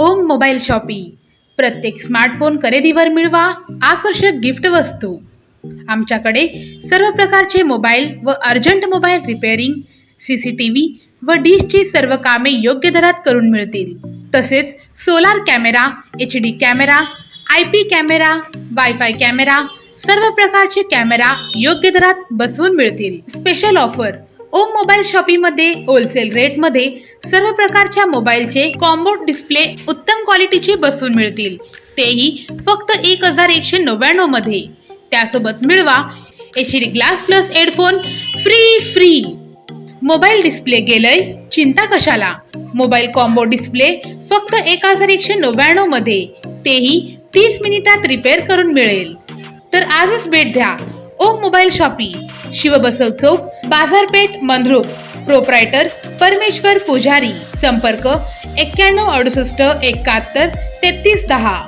Om mobile shoppe. प्रत्येक smartphone खरेदीवर मिळवा आकर्षक गिफ्ट वस्तू. आमच्याकडे सर्व प्रकारचे मोबाईल व urgent mobile repairing C C T V व डिशची सर्व कामे योग्य दरात करून मिळतील. तसेच solar camera H D camera I P camera wifi camera सर्व प्रकारचे कॅमेरा योग्य दरात बसवून मिळतील. स्पेशल ऑफर ओम मोबाईल शॉपीमध्ये होलसेल रेटमध्ये सर्व प्रकारच्या मोबाईलचे कॉम्बो डिस्प्ले उत्तम क्वालिटीचे बसून मिळतील. तेही फक्त एक हजार एकशे नव्याण्णवमध्ये त्यासोबत मिळवा H D glass plus headphone free free mobile display गेलय चिंता कशाला? मोबाईल कॉम्बो डिस्प्ले फक्त एक हजार एकशे नव्याण्णवमध्ये तेही तीस मिनिटात रिपेअर करून मिळेल. तर आजच भेट द्या. ओम मोबाईल शॉपी. शिवबसव चौक बाजारपेठ मंद्रुप प्रोप्रायटर परमेश्वर पुजारी. संपर्क एक्क्याण्णव अडुसष्ट एकाहत्तर तेहतीस दहा.